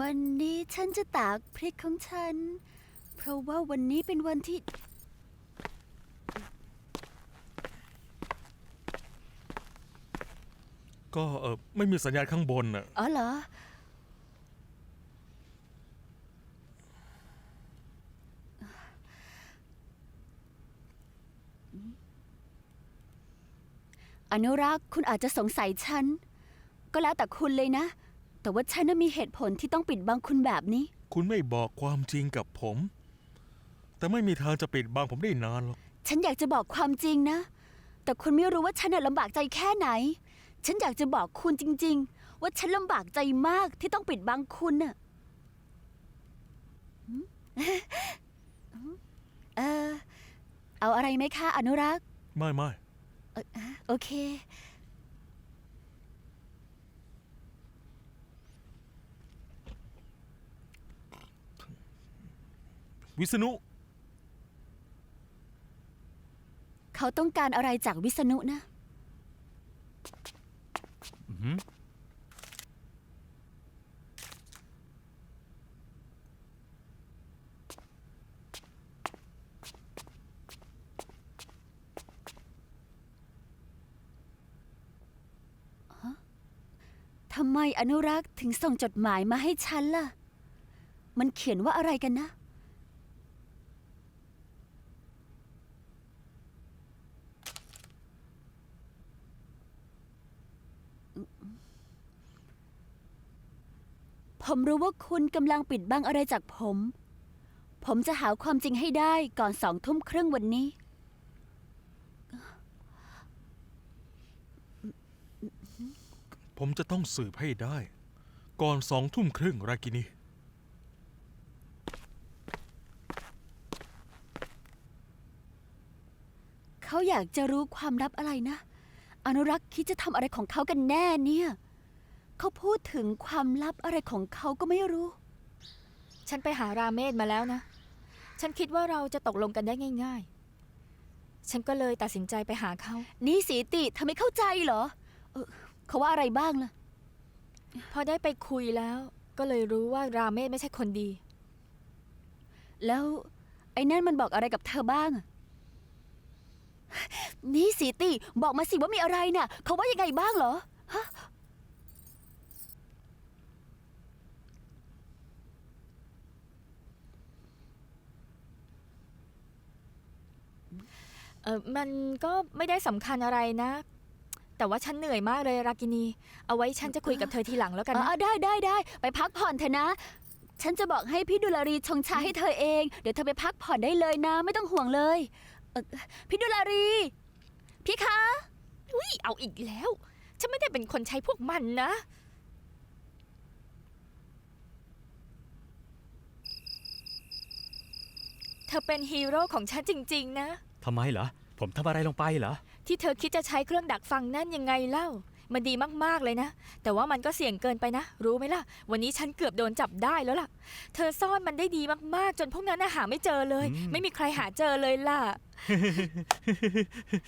วันนี้ฉันจะตากพริกของฉัน เพราะว่าวันนี้เป็นวันที่ ก็เออไม่มีสัญญาณข้างบนน่ะ อ๋อเหรอ อนุรักษ์คุณอาจจะสงสัยฉัน ก็แล้วแต่คุณเลยนะ แต่ว่าฉันน่ะมีเหตุผลที่ต้องปิดบังคุณแบบนี้ คุณไม่บอกความจริงกับผม แต่ไม่มีทางจะปิดบังผมได้นานหรอก ฉันอยากจะบอกความจริงนะ แต่คุณไม่รู้ว่าฉันน่ะลำบากใจแค่ไหน ฉันอยากจะบอกคุณจริง ๆ ว่าฉันลำบากใจมากที่ต้องปิดบังคุณน่ะหืมเออ เอาอะไรไหมคะ อนุรักษ์ ไม่ไม่โอเค วิษณุ เขาต้องการอะไรจากวิษณุนะทำไมอนุรักษ์ถึงส่งจดหมายมาให้ฉันล่ะ มันเขียนว่าอะไรกันนะ ผมรู้ว่าคุณกำลังปิดบังอะไรจากผม ผมจะหาความจริงให้ได้ก่อนสองทุ่มครึ่งวันนี้ ผมจะต้องสืบให้ได้ ก่อนสองทุ่มครึ่งรากินี เขาอยากจะรู้ความลับอะไรนะ อนุรักษ์คิดจะทำอะไรของเขากันแน่เนี่ย เขาพูดถึงความลับอะไรของเขาก็ไม่รู้ ฉันไปหาราเมศมาแล้วนะ ฉันคิดว่าเราจะตกลงกันได้ง่าย ๆ ฉันก็เลยตัดสินใจไปหาเขา นี่สีติทำไมเข้าใจเหรอเออเขาว่าอะไรบ้างล่ะ พอได้ไปคุยแล้ว ก็เลยรู้ว่าราเมศไม่ใช่คนดี แล้วไอ้นั่นมันบอกอะไรกับเธอบ้างอะนี่สีติบอกมาสิว่ามีอะไรน่ะ เขาว่ายังไงบ้างเหรอฮะ เออมันก็ไม่ได้สำคัญอะไรนะ แต่ว่าฉันเหนื่อยมากเลยรากินี เอาไว้ฉันจะคุยกับเธอทีหลังแล้วกันอ๋นะอได้ได้ได้ไปพักผ่อนเถอะนะ ฉันจะบอกให้พี่ดุลารีชงชาให้เธอเอง เดี๋ยวเธอไปพักผ่อนได้เลยนะ ไม่ต้องห่วงเลยเอ่อพี่ดุลารี พี่คะ อุ๊ยเอาอีกแล้ว ฉันไม่ได้เป็นคนใช้พวกมันนะ เธอเป็นฮีโร่ของฉันจริง ๆ นะ ทำไมเหรอ ผมทำอะไรลงไปเหรอ ที่เธอคิดจะใช้เครื่องดักฟังนั่นยังไงเล่า มันดีมากๆเลยนะ แต่ว่ามันก็เสี่ยงเกินไปนะ รู้ไหมล่ะ วันนี้ฉันเกือบโดนจับได้แล้วล่ะ เธอซ่อนมันได้ดีมากๆ จนพวกนั้นน่ะหาไม่เจอเลยอืมไม่มีใครหาเจอเลยล่ะ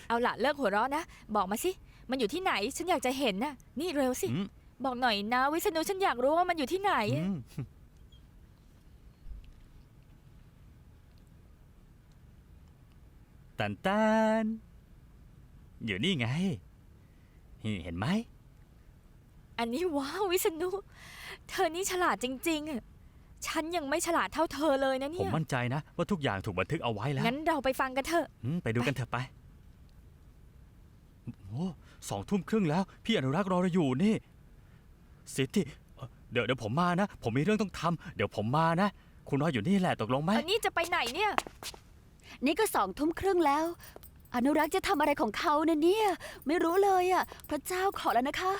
เอาล่ะเลิกหัวเราะนะ บอกมาสิ มันอยู่ที่ไหน ฉันอยากจะเห็นน่ะ นี่เร็วสิ อืม บอกหน่อยนะ วิษณุฉันอยากรู้ว่ามันอยู่ที่ไหน อืม ตันตันอยู่นี่ไง เห็นไหม อันนี้ว้าววิษณุ เธอนี่ฉลาดจริงๆอะฉันยังไม่ฉลาดเท่าเธอเลยนะผมเนี่ยมั่นใจนะ ว่าทุกอย่างถูกบันทึกเอาไว้แล้ว งั้นเราไปฟังกันเถอะอืมไปดูกันเถอะไปโอ้สองทุ่มครึ่งแล้ว พี่อนุรักษ์รอเราอยู่นี่สิทธิเอ่อเดี๋ยวเดี๋ยวผมมานะ ผมมีเรื่องต้องทำเดี๋ยวผมมานะ คุณรออยู่นี่แหละตกลงไหมอันนี้จะไปไหนเนี่ย นี่ก็สองทุ่มครึ่งแล้ว อนุรักษ์จะทำอะไรของเขานะเนี่ย ไม่รู้เลยอะ พระเจ้าขอแล้วนะคะ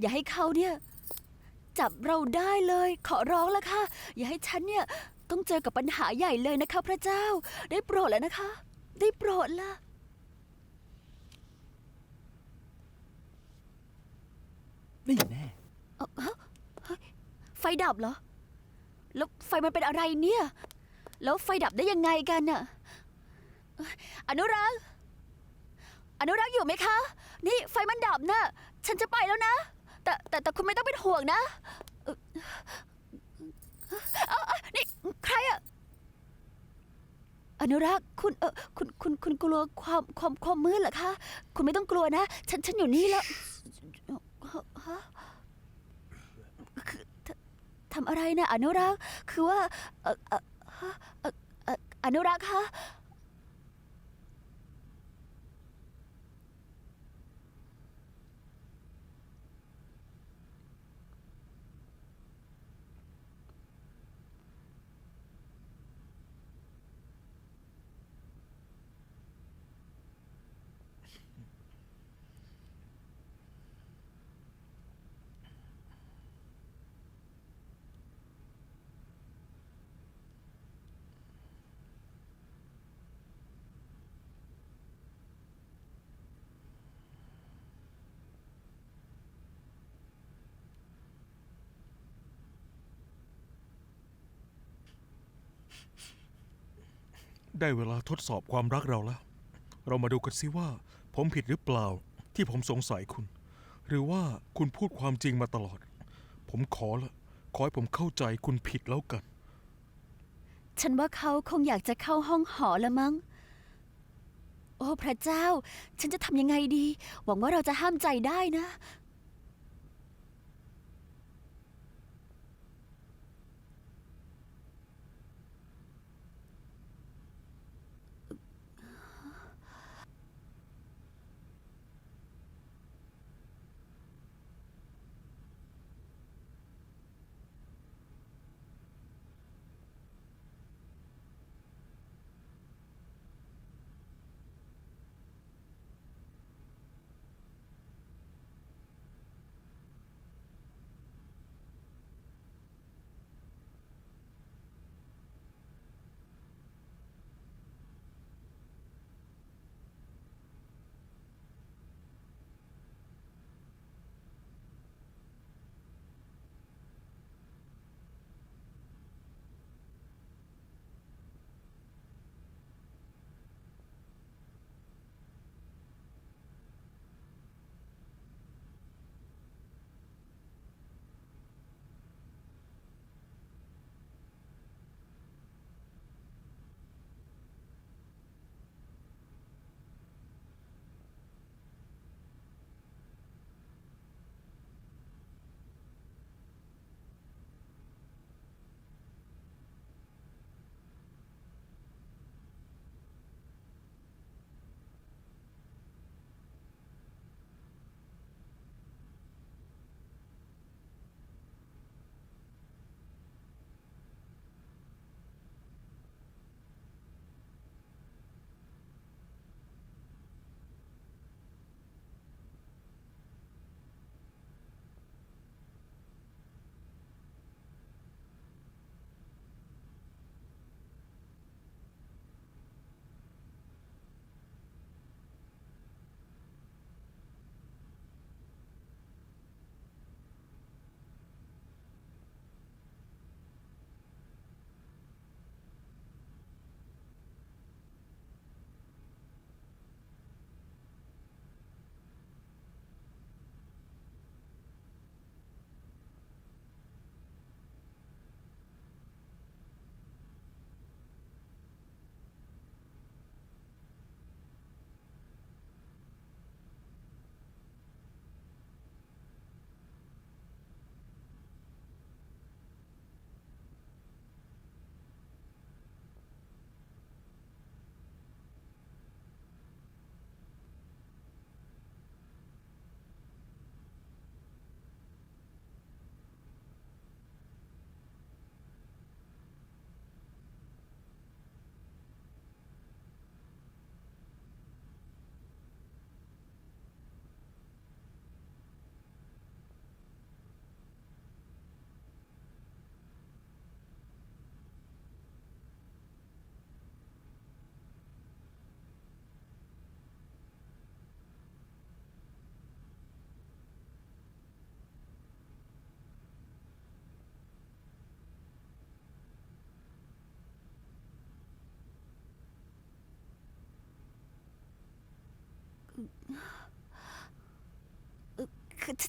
อย่าให้เขาเนี่ย จับเราได้เลย ขอร้องแล้วค่ะ อย่าให้ฉันเนี่ยต้องเจอกับปัญหาใหญ่เลยนะคะ พระเจ้า ได้โปรดแล้วนะคะ ได้โปรดละนี่แน่เอ้าฮะเฮ้ยไฟดับเหรอ แล้วไฟมันเป็นอะไรเนี่ย แล้วไฟดับได้ยังไงกันน่ะเอนุรักษ์ อนุรักษ์อยู่ไหมคะ นี่ไฟมันดับน่ะฉันจะไปแล้วนะ แต่แต่แต่คุณไม่ต้องเป็นห่วงนะเอ่อเอ้าเอ้านี่ใครอะอนุรักษ์คุณเออคุณคุณคุณกลัวความความความมืดเหรอคะ คุณไม่ต้องกลัวนะ ฉันฉันอยู่นี่แล้วฮะคือททำอะไรนะอนุรักษ์ คือว่าเออเออฮะเอ่อเอ่ออนุรักษ์คะ ได้เวลาทดสอบความรักเราแล้ว เรามาดูกันสิว่า ผมผิดหรือเปล่าที่ผมสงสัยคุณ หรือว่าคุณพูดความจริงมาตลอด ผมขอละขอให้ผมเข้าใจคุณผิดแล้วกัน ฉันว่าเขาคงอยากจะเข้าห้องหอละมั้ง โอ้พระเจ้า ฉันจะทำยังไงดี หวังว่าเราจะห้ามใจได้นะ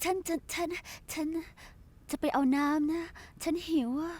ฉันฉันฉัน ฉันจะไปเอาน้ำนะ ฉันหิวอะ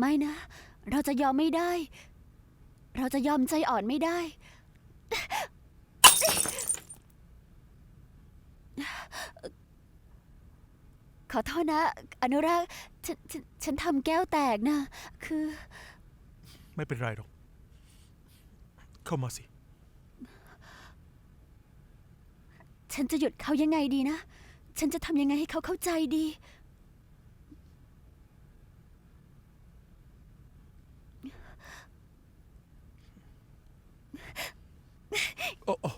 ไม่นะ เราจะยอมไม่ได้ เราจะยอมใจอ่อนไม่ได้ ขอโทษนะ อนุรักษ์ฉันฉันฉันทำแก้วแตกนะ คือ ไม่เป็นไรหรอก เข้ามาสิ ฉันจะหยุดเขายังไงดีนะ ฉันจะทำยังไงให้เขาเข้าใจดี โอ้โอ้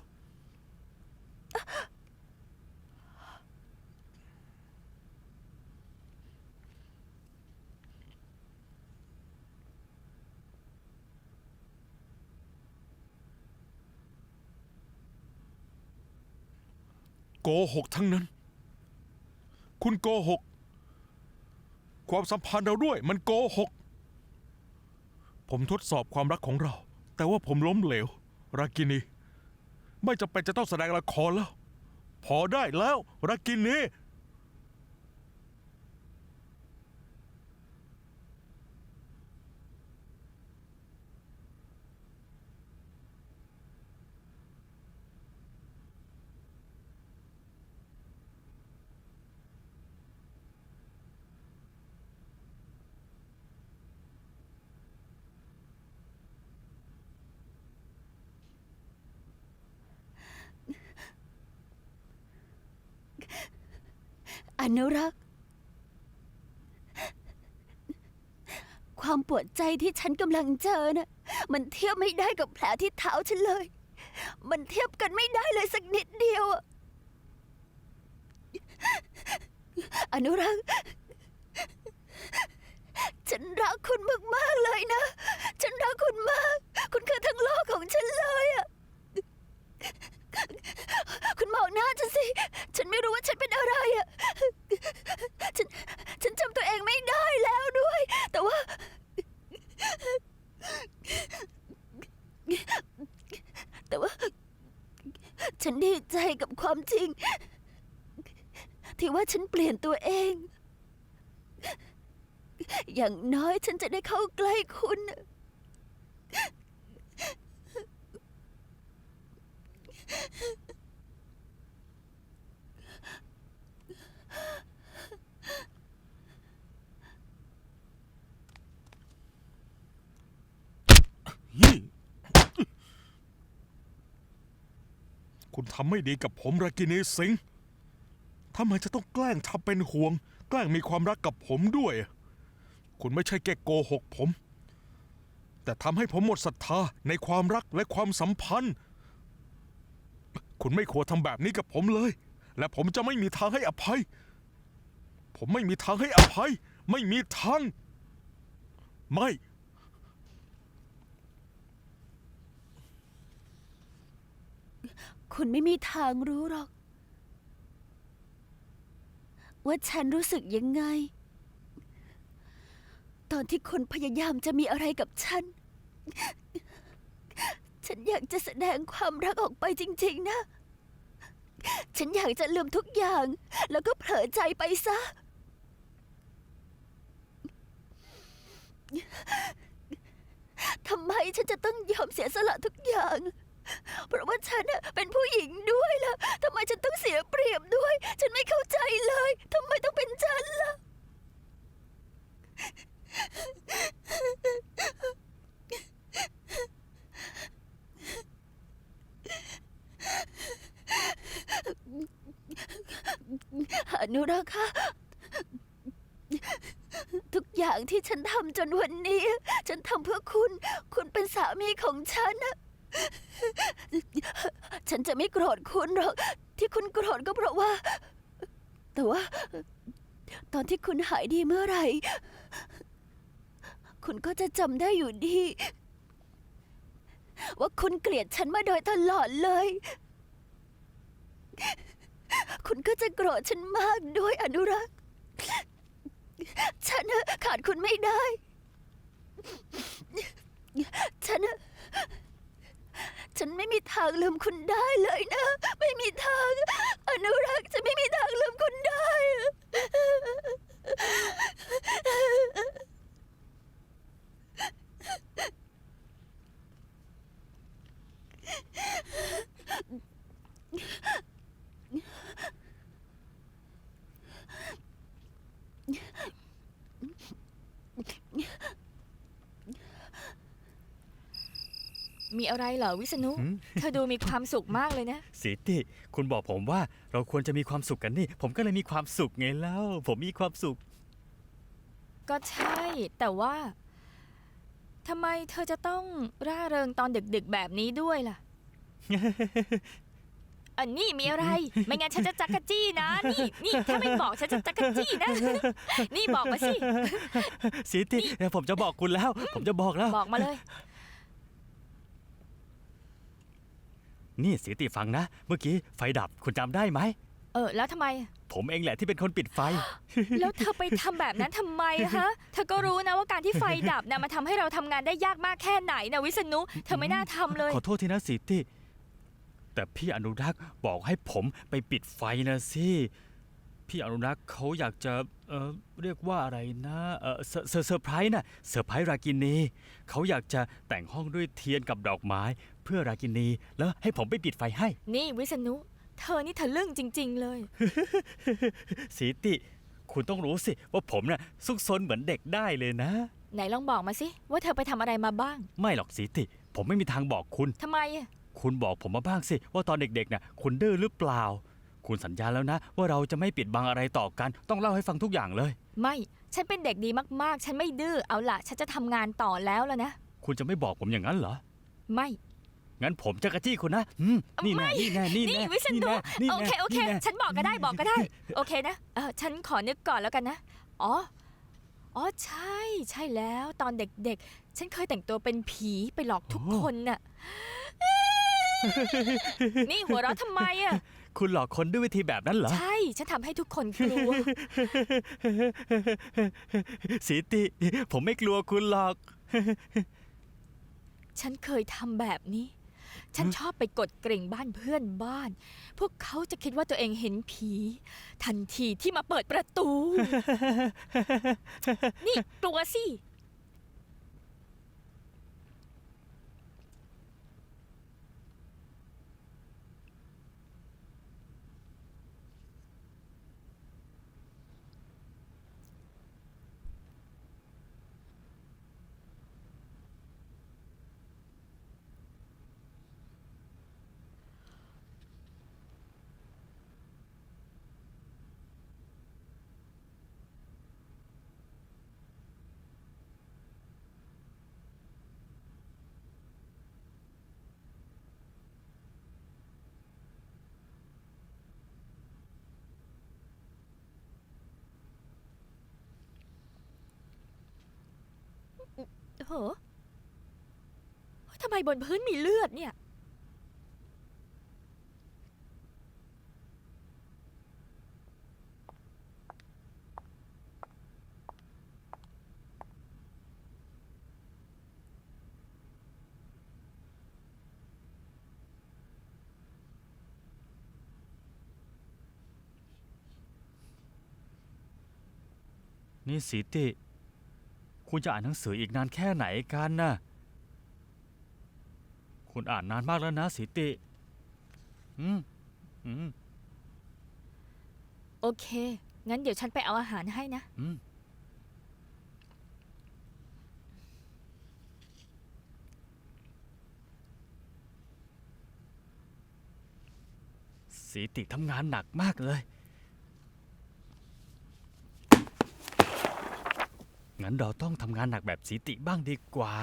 โกหกทั้งนั้น คุณโกหก ความสัมพันธ์เราด้วย มันโกหก ผมทดสอบความรักของเรา แต่ว่าผมล้มเหลว รากินี ไม่จำเป็นจะต้องแสดงละครแล้ว พอได้แล้วรักกินีนี้ อนุรักษ์ ความปวดใจที่ฉันกำลังเจอน่ะ มันเทียบไม่ได้กับแผลที่เท้าฉันเลย มันเทียบกันไม่ได้เลยสักนิดเดียวอะอนุรักษ์ ฉันรักคุณมาก ๆ เลยนะ ฉันรักคุณมาก คุณคือทั้งโลกของฉันเลยอะคุณมองหน้าฉันสิ ฉันไม่รู้ว่าฉันเป็นอะไรอะฉัน ฉันจำตัวเองไม่ได้แล้วด้วย แต่ว่า แต่ว่า ฉันดีใจกับความจริง ที่ว่าฉันเปลี่ยนตัวเอง อย่างน้อยฉันจะได้เข้าใกล้คุณ คุณทำไม่ดีกับผมรากินีสิงห์ทำไมจะต้องแกล้งทำเป็นห่วง แกล้งมีความรักกับผมด้วย คุณไม่ใช่แค่โกหกผม แต่ทำให้ผมหมดศรัทธาในความรักและความสัมพันธ์ คุณไม่ควรทำแบบนี้กับผมเลย และผมจะไม่มีทางให้อภัย ผมไม่มีทางให้อภัย ไม่มีทาง ไม่ คุณไม่มีทางรู้หรอก ว่าฉันรู้สึกยังไง ตอนที่คุณพยายามจะมีอะไรกับฉัน ฉันอยากจะแสดงความรักออกไปจริง ๆ นะ ฉันอยากจะลืมทุกอย่าง แล้วก็เผลอใจไปซะ ทำไมฉันจะต้องยอมเสียสละทุกอย่าง เพราะว่าฉันน่ะเป็นผู้หญิงด้วยล่ะทำไมฉันต้องเสียเปรียบด้วย ฉันไม่เข้าใจเลยทำไมต้องเป็นฉันล่ะ อนุรักษ์คะอย่างที่ฉันทำจนวันนี้ ฉันทำเพื่อคุณ คุณเป็นสามีของฉันนะ ฉันจะไม่โกรธคุณหรอก ที่คุณโกรธก็เพราะว่า แต่ว่า ตอนที่คุณหายดีเมื่อไหร่ คุณก็จะจำได้อยู่ดี ว่าคุณเกลียดฉันมาโดยตลอดเลย คุณก็จะโกรธฉันมากด้วยอนุรักษ์ ฉันขาดคุณไม่ได้ ฉันะ ฉันไม่มีทางลืมคุณได้เลยนะ ไม่มีทาง อนุรักษ์จะไม่มีทางลืมคุณได้ มีอะไรเหรอวิษณุหืมเธอดูมีความสุขมากเลยนะสิติคุณบอกผมว่าเราควรจะมีความสุขกันนี่ ผมก็เลยมีความสุขไงเล่าผมมีความสุข ก็ใช่ แต่ว่าทำไมเธอจะต้องร่าเริงตอนดึกๆแบบนี้ด้วยล่ะ อันนี้มีอะไร ไม่งั้นฉันจะจักกะจี้นะ นี่นี่ถ้าไม่บอกฉันจะจักกะจี้นะ นี่บอกมาสิสิติเดี๋ยวผมจะบอกคุณแล้ว ผมจะบอกแล้ว บอกมาเลย นี่สิติฟังนะ เมื่อกี้ไฟดับคุณจำได้ไหม เออ แล้วทำไม ผมเองแหละที่เป็นคนปิดไฟ แล้วเธอไปทำแบบนั้นทำไมฮะ เธอก็รู้นะว่าการที่ไฟดับนะมันทำให้เราทำงานได้ยากมากแค่ไหนนะวิษณุ เธอไม่น่าทำเลย ขอโทษทีนะสิติ แต่พี่อนุรักษ์บอกให้ผมไปปิดไฟนะสิพี่อนุรักษ์เขาอยากจะเออเรียกว่าอะไรนะเออเซอร์เซอร์เซอร์ไพรส์นะเซอร์ไพรส์รากินีเขาอยากจะแต่งห้องด้วยเทียนกับดอกไม้ เพื่อรากินีแล้วให้ผมไปปิดไฟให้ นี่วิษณุ เธอนี่ทะลึ่งจริง ๆ เลยสิติ คุณต้องรู้สิ ว่าผมน่ะซุกซนเหมือนเด็กได้เลยนะ ไหนลองบอกมาสิ ว่าเธอไปทำอะไรมาบ้างไม่หรอกสิติ ผมไม่มีทางบอกคุณ ทำไมอะคุณบอกผมมาบ้างสิ ว่าตอนเด็กๆน่ะคุณดื้อหรือเปล่า คุณสัญญาแล้วนะ ว่าเราจะไม่ปิดบังอะไรต่อกัน ต้องเล่าให้ฟังทุกอย่างเลย ไม่ ฉันเป็นเด็กดีมากๆ ฉันไม่ดื้อเอาล่ะ ฉันจะทำงานต่อแล้วแล้วนะ คุณจะไม่บอกผมอย่างนั้นเหรอ ไม่ งั้นผมจะกระจี้คุณนะอืมนี่แน่ไม่นี่แน่นี่นี่แน่วิษณุนี่โอแน่เคโอเค นี่แน่ฉันบอกก็ได้บอกก็ได้ โอเคนะเออฉันขอนึกก่อนแล้วกันนะ อ๋อ อ๋อใช่ ใช่แล้วตอนเด็กๆ ฉันเคยแต่งตัวเป็นผีไปหลอกทุกคนน่ะ นี่หัวเราะทำไมอะ คุณหลอกคนด้วยวิธีแบบนั้นเหรอ ใช่ ฉันทำให้ทุกคนกลัว สีติ ผมไม่กลัวคุณหรอก ฉันเคยทำแบบนี้ ฉันชอบไปกดกริ่งบ้านเพื่อนบ้าน พวกเขาจะคิดว่าตัวเองเห็นผี ทันทีที่มาเปิดประตู นี่กลัวสิ โหทำไมบนพื้นมีเลือดเนี่ย นี่สีติ คุณจะอ่านหนังสืออีกนานแค่ไหนกันน่ะคุณอ่านนานมากแล้วนะสีติ อืม อืม โอเค งั้นเดี๋ยวฉันไปเอาอาหารให้นะ อืม สีติทำงานหนักมากเลย งั้นเราต้องทำงานหนักแบบสีติบ้างดีกว่า